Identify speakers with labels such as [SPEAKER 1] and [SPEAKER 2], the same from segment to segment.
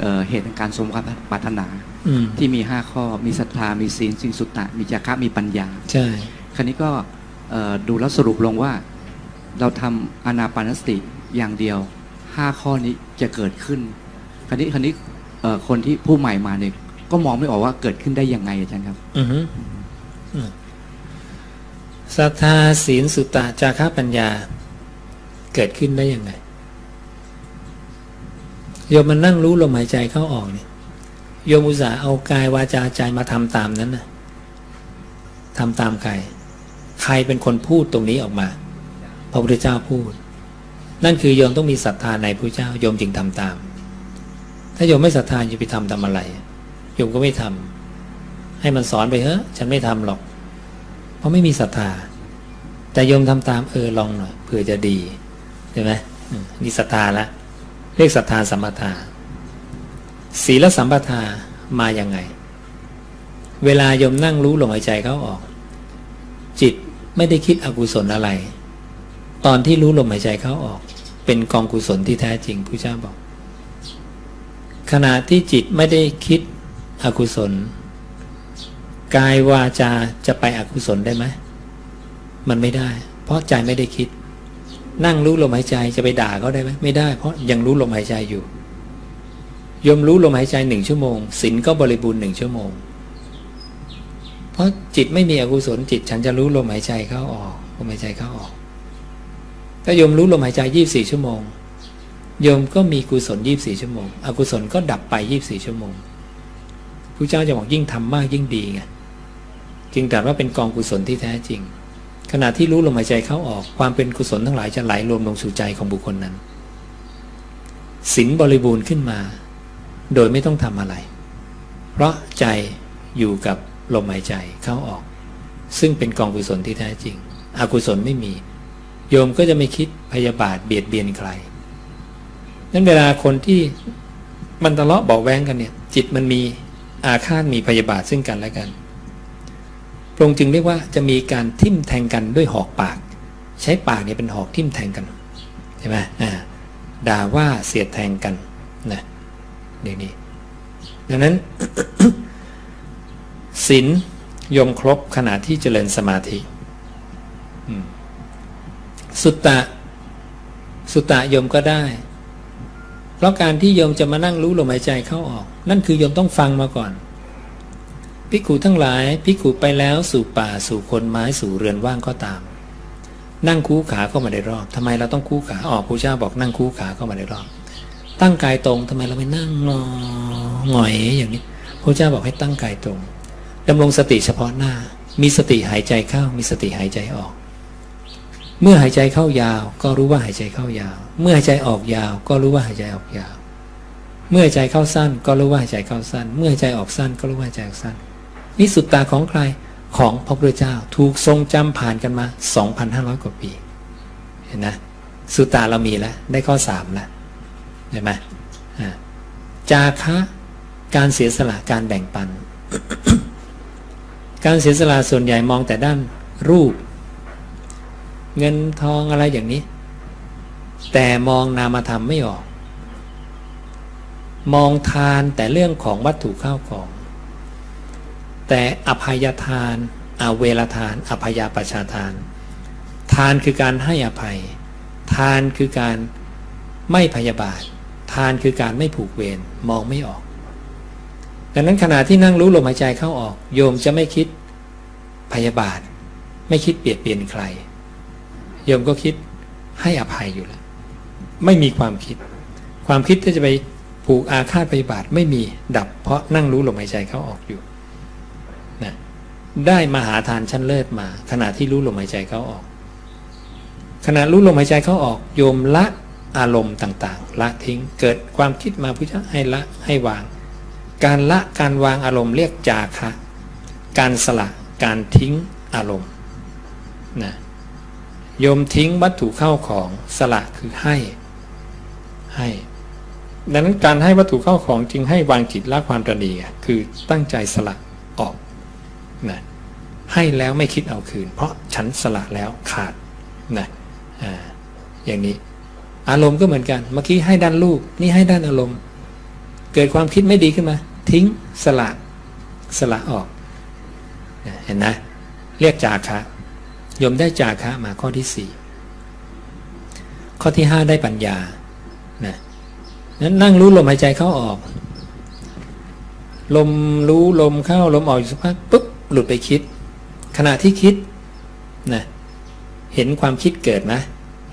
[SPEAKER 1] เอ่อเหตุแห่งการสมความปรารถนา
[SPEAKER 2] อืม
[SPEAKER 1] ที่มีห้าข้อมีศรัทธามีศีลสินสุตตะ มีจาคะมีปัญญา
[SPEAKER 2] ใช่
[SPEAKER 1] คราวนี้ก็เอ่อดูแล้วสรุปลงว่า เราทำอานาปานสติอย่างเดียวห้าข้อนี้จะเกิดขึ้น คราวนี้คราวนี้เอ่อคนที่ผู้ใหม่มาเนี่ยก็มองไม่ออกว่าเกิดขึ้นได้ยังไงอาจารย์ครับ
[SPEAKER 2] อือฮึอืมศรัทธาศีลสุตตะจาระปัญญา เกิดขึ้นได้ยังไง โยมมันนั่งรู้ลมหายใจเข้าออกเนี่ยโยมอุตส่าห์เอากายวาจาใจมาทำตามนั้นนะทำตามใคร ใครเป็นคนพูดตรงนี้ออกมา พระพุทธเจ้าพูด นั่นคือโยมต้องมีศรัทธาในพระเจ้าโยมจึงทำตาม ถ้าโยมไม่ศรัทธาจะไปทำทำอะไรโยมก็ไม่ทำให้มันสอนไปเถอะฉันไม่ทำหรอก เพราะไม่มีศรัทธา แต่โยมทำตามเออลองหน่อยเผื่อจะดีใช่ไหมอืมนี่ศรัทธาละ เรียกศรัทธาสัมปทา ศีลสัมปทามาอย่างไง เวลายมนั่งรู้ลมหายใจเข้าออก จิตไม่ได้คิดอกุศลอะไร ตอนที่รู้ลมหายใจเข้าออก เป็นกองกุศลที่แท้จริงพระเจ้าบอก ขณะที่จิตไม่ได้คิดอกุศล กายวาจาจะไปอกุศลได้ไหมมันไม่ได้ เพราะใจไม่ได้คิด นั่งรู้ลมหายใจจะไปด่าเขาได้ไหมไม่ได้ เพราะยังรู้ลมหายใจอยู่ยมรู้ลมหายใจหนึ่งชั่วโมงศีลก็บริบูรณ์หนึ่งชั่วโมง เพราะจิตไม่มีอกุศลจิตฉันจะรู้ลมหายใจเข้าออกลมหายใจเข้าออกถ้าโยมรู้ลมหายใจยี่บสี่ชั่วโมงโยมก็มีกุศลยี่บสี่ชั่วโมง อกุศลก็ดับไปยี่บสี่ชั่วโมงพระเจ้าจะบอกยิ่งทำมากยิ่งดีไงจึงตรัสว่าเป็นกองกุศลที่แท้จริง ขณะที่รู้ลมหายใจเข้าออกความเป็นกุศลทั้งหลายจะไหลรวมลงสู่ใจของบุคคลนั้นศีลบริบูรณ์ขึ้นมา โดยไม่ต้องทำอะไร เพราะใจอยู่กับลมหายใจเข้าออก ซึ่งเป็นกองกุศลที่แท้จริง อกุศลไม่มี โยมก็จะไม่คิดพยาบาทเบียดเบียนใครนั้นเวลาคนที่มันทะเลาะเบาะแว้งกันเนี่ย จิตมันมีอาฆาตมีพยาบาทซึ่งกันและกัน รงจึงเรียกว่าจะมีการทิ่มแทงกันด้วยหอกปาก ใช้ปากเนี่ยเป็นหอกทิ่มแทงกันใช่ไหมอ่าด่าว่าเสียดแทงกันนะเดี๋ยวนี้ดังนั้นศีลยมครบขณะที่เจริญสมาธิสุตตะสุตตะยมก็ได้ เพราะการที่โยมจะมานั่งรู้ลมหายใจเข้าออก นั่นคือโยมต้องฟังมาก่อน ภิกขุทั้งหลายภิกขุไปแล้วสู่ป่าสู่คนไม้สู่เรือนว่างก็ตาม นั่งคู่ขาเข้ามาในรอบทำไมเราต้องคู่ขาอ๋อพระเจ้าบอกนั่งคู่ขาเข้ามาในรอบ ตั้งกายตรงทำไมเราไม่นั่งงอหงอยอย่างนี้พระเจ้าบอกให้ตั้งกายตรงดำรงสติเฉพาะหน้า มีสติหายใจเข้า มีสติหายใจออก เมื่อหายใจเข้ายาว ก็รู้ว่าหายใจเข้ายาว เมื่อหายใจออกยาว ก็รู้ว่าหายใจออกยาว เมื่อหายใจเข้าสั้น ก็รู้ว่าหายใจเข้าสั้น เมื่อหายใจออกสั้นก็รู้ว่าหายใจออกสั้น นี่สุดตาของใครของพระพุทธเจ้าถูกทรงจำผ่านกันมา 2,500 กว่าปี เห็นนะสุตตาเรามีแล้ว ได้ข้อสามแล้วเห็นไหมอ่าจาคะการเสียสละการแบ่งปัน การเสียสละส่วนใหญ่มองแต่ด้านรูป เงินทองอะไรอย่างนี้ แต่มองนามธรรมไม่ออก มองทานแต่เรื่องของวัตถุข้าวของ แต่อภัยทานอาเวลทาน อภัยประชาทาน ทานคือการให้อภัย ทานคือการไม่พยาบาท ทานคือการไม่ผูกเวรมองไม่ออก ดังนั้นขณะที่นั่งรู้ลมหายใจเข้าออก โยมจะไม่คิดพยาบาท ไม่คิดเปลียดเปลี่ยนใคร โยมก็คิดให้อภัยอยู่แล้วไม่มีความคิด ความคิดที่จะไปผูกอาฆาตพยาบาทไม่มีดับเพราะนั่งรู้ลมหายใจเข้าออกอยู่ ได้มหาทานชั้นเลิศมา ขณะที่รู้ลมหายใจเข้าออก ขณะรู้ลมหายใจเข้าออก โยมละอารมณ์ต่างๆ ละทิ้งเกิดความคิดมาพุทธะให้ละให้วาง การละการวางอารมณ์เรียกจาคะการสละการทิ้งอารมณ์นะโยมทิ้งวัตถุเข้าของสละคือให้ให้ดังนั้นการให้วัตถุเข้าของจึงให้วางจิตละความตระหนี่ไงคือตั้งใจสละออก นะให้แล้วไม่คิดเอาคืน เพราะฉันสละแล้วขาดนะอ่าอย่างนี้ อารมณ์ก็เหมือนกัน เมื่อกี้ให้ด้านรูปนี่ให้ด้านอารมณ์ เกิดความคิดไม่ดีขึ้นมา ทิ้งสละสละออกเนี่ยเห็นนะเรียกจาคะยมได้จาคะมาข้อที่สี่ข้อที่ห้าได้ปัญญานะนั้นนั่งรู้ลมหายใจเข้าออก ลมรู้ลมเข้าลมออกอยู่สักพักปุ๊บ หลุดไปคิด ขณะที่คิดนะเห็นความคิดเกิดไหม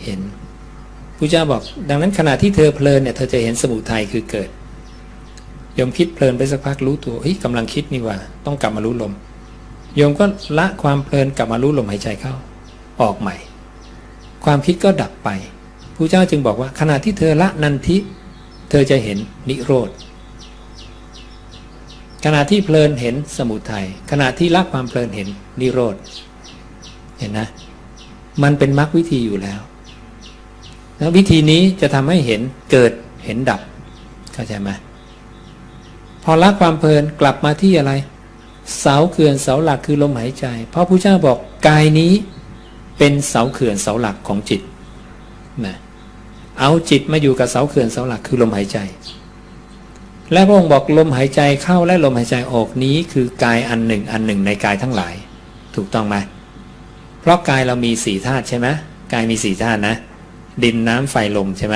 [SPEAKER 2] เห็นพระเจ้าบอก ดังนั้นขณะที่เธอเพลินเนี่ยเธอจะเห็นสมุทัยคือเกิดโยมคิดเพลินไปสักพักรู้ตัวเฮ้ยกำลังคิดนี่ว่า ต้องกลับมารู้ลมโยมก็ละความเพลินกลับมารู้ลมหายใจเข้า ออกใหม่ ความคิดก็ดับไปพระเจ้าจึงบอกว่า ขณะที่เธอละนันทิ เธอจะเห็นนิโรธ ขณะที่เพลินเห็นสมุทัยขณะที่ละความเพลินเห็นนิโรธเห็นนะ มันเป็นมรรควิธีอยู่แล้วแล้ววิธีนี้จะทำให้เห็นเกิดเห็นดับเข้าใจไหมพอละความเพลินกลับมาที่อะไร เสาเขื่อนเสาหลักคือลมหายใจ เพราะพระเจ้าบอกกายนี้เป็นเสาเขื่อนเสาหลักของจิตนะเอาจิตมาอยู่กับเสาเขื่อนเสาหลักคือลมหายใจ และพระองค์บอกลมหายใจเข้าและลมหายใจออกนี้คือกายอันหนึ่งอันหนึ่งในกายทั้งหลาย ถูกต้องไหมเพราะกายเรามีสี่ธาตุใช่ไหมกายมีสี่ธาตุนะ ดินน้ำไฟลมใช่ไหม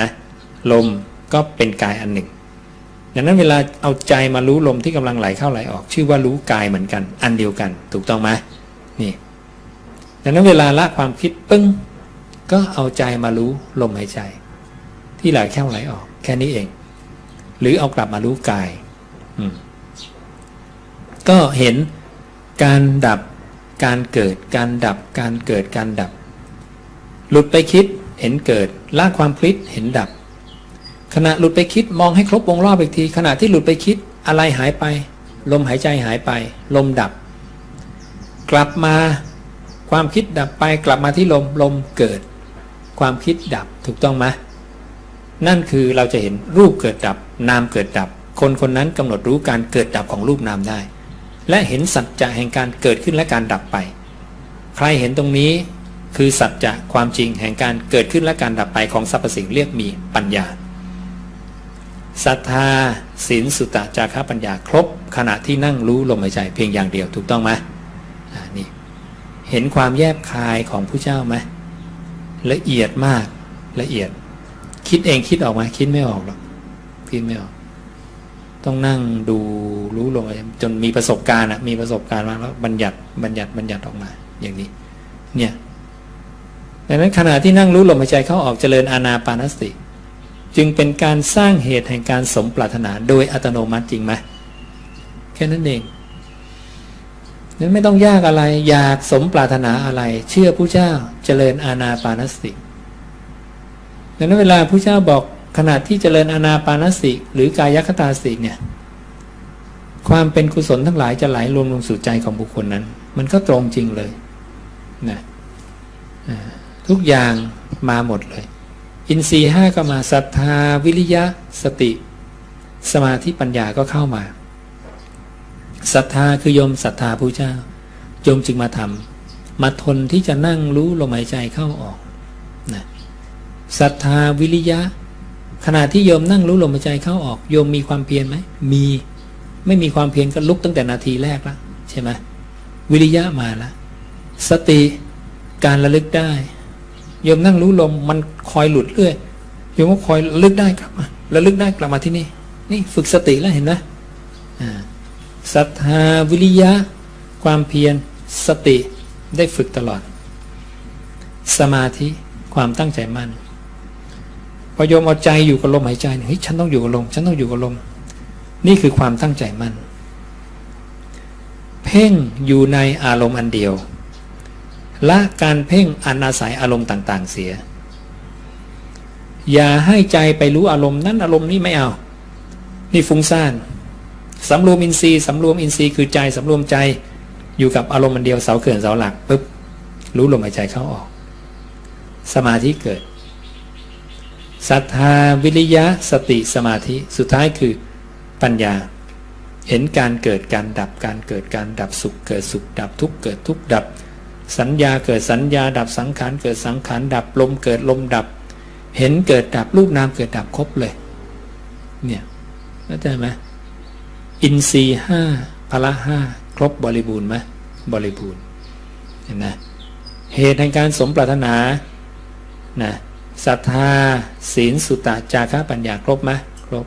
[SPEAKER 2] ลมก็เป็นกายอันหนึ่งดังนั้นเวลาเอาใจมารู้ลมที่กำลังไหลเข้าไหลออก ชื่อว่ารู้กายเหมือนกัน อันเดียวกัน ถูกต้องไหมนี่ดังนั้นเวลาละความคิดปึ้งก็เอาใจมารู้ลมหายใจ ที่ไหลเข้าไหลออก แค่นี้เอง หรือเอากลับมารู้กายอืมก็เห็นการดับการเกิดการดับการเกิดการดับ หลุดไปคิดเห็นเกิดละความคิดเห็นดับ ขณะหลุดไปคิดมองให้ครบวงรอบอีกที ขณะที่หลุดไปคิดอะไรหายไป ลมหายใจหายไป ลมดับ กลับมาความคิดดับไปกลับมาที่ลมลมเกิด ความคิดดับถูกต้องไหม นั่นคือเราจะเห็นรูปเกิดดับ นามเกิดดับ คนคนนั้นกำหนดรู้การเกิดดับของรูปนามได้ และเห็นสัจจะแห่งการเกิดขึ้นและการดับไป ใครเห็นตรงนี้คือสัจจะความจริงแห่งการเกิดขึ้นและการดับไปของสรรพสิ่งเรียกมีปัญญาศรัทธาศีลสุตตะจาระปัญญาครบ ขณะที่นั่งรู้ลมหายใจเพียงอย่างเดียวถูกต้องไหมนี่เห็นความแยบคายของผู้เจ้าไหมละเอียดมากละเอียด คิดเองคิดออกไหมาคิดไม่ออกหรอกคิดไม่ออก ต้องนั่งดูรู้ลมใจจนมีประสบการณ์อะมีประสบการณ์มาแล้วบัญญัติบัญญัติบัญญัติออกมา อย่างนี้ เนี่ยดังนั้นขณะที่นั่งรู้ลมหายใจเข้าออกเจริญอานาปานสติ จึงเป็นการสร้างเหตุแห่งการสมปรารถนาโดยอัตโนมัติจริงไหมแค่นั้นเองนั้นไม่ต้องยากอะไร อยากสมปรารถนาอะไร เชื่อผู้เจ้าเจริญอานาปานสติ ดังนั้นเวลาผู้เจ้าบอกขณะที่เจริญอนาปานสติหรือกายคตาสติเนี่ย ความเป็นกุศลทั้งหลายจะไหลรวมลงสู่ใจของบุคคลนั้น มันก็ตรงจริงเลยนะทุกอย่างมาหมดเลย อินทรีย์ห้าก็มาศรัทธาวิริยะสติ สมาธิปัญญาก็เข้ามาศรัทธาคือโยมศรัทธาผู้เจ้าโยมจึงมาทำมาทนที่จะนั่งรู้ลมหายใจเข้าออกนะ ศรัทธาวิริยะ ขณะที่โยมนั่งรู้ลมหายใจเข้าออกโยมมีความเพียรไหมมี ไม่มีความเพียรก็ลุกตั้งแต่นาทีแรกแล้วใช่ไหมวิริยะมาแล้วสติการระลึกได้โยมนั่งรู้ลมมันคอยหลุดเรื่อยโยมก็คอยระลึกได้กลับมาระลึกได้กลับมาที่นี่ นี่ฝึกสติแล้วเห็นไหมอ่าศรัทธาวิริยะ ความเพียรสติได้ฝึกตลอด สมาธิความตั้งใจมั่น พอโยมเอาใจอยู่กับลมหายใจเฮ้ยฉันต้องอยู่กับลมฉันต้องอยู่กับลม นี่คือความตั้งใจมั่นเพ่งอยู่ในอารมณ์อันเดียวละการเพ่งอันอาศัยอารมณ์ต่าง ๆ เสีย อย่าให้ใจไปรู้อารมณ์นั้นอารมณ์นี้ไม่เอา นี่ฟุ้งซ่านสำรวมอินทรีย์สำรวมอินทรีย์คือใจสำรวมใจอยู่กับอารมณ์อันเดียวเสาเขื่อนเสาหลักปุ๊บรู้ลมหายใจเข้าออก สมาธิเกิด ศรัทธาวิริยะสติสมาธิสุดท้ายคือปัญญา เห็นการเกิดการดับการเกิดการดับสุข เกิดสุขดับทุกข์เกิดทุกข์ดับ สัญญาเกิดสัญญาดับสังขารเกิดสังขารดับลมเกิดลมดับ เห็นเกิดดับรูปนามเกิดดับครบเลยเนี่ยเข้าใจไหมอินทรีห้าพละห้าครบบริบูรณ์ไหมบริบูรณ์เห็นไหมเหตุแห่งการสมปรารถนานะ ศรัทธาศีลสุตตะจาระปัญญาครบไหมครบ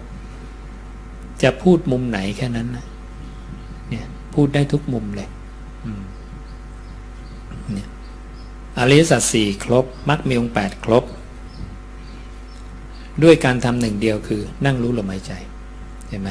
[SPEAKER 2] จะพูดมุมไหนแค่นั้นนะเนี่ยพูดได้ทุกมุมเลยอเนี่ยอริยสัจสี่ครบมรรคมีองแปดครบ ด้วยการทำหนึ่งเดียวคือนั่งรู้ลมหายใจ เห็นไหม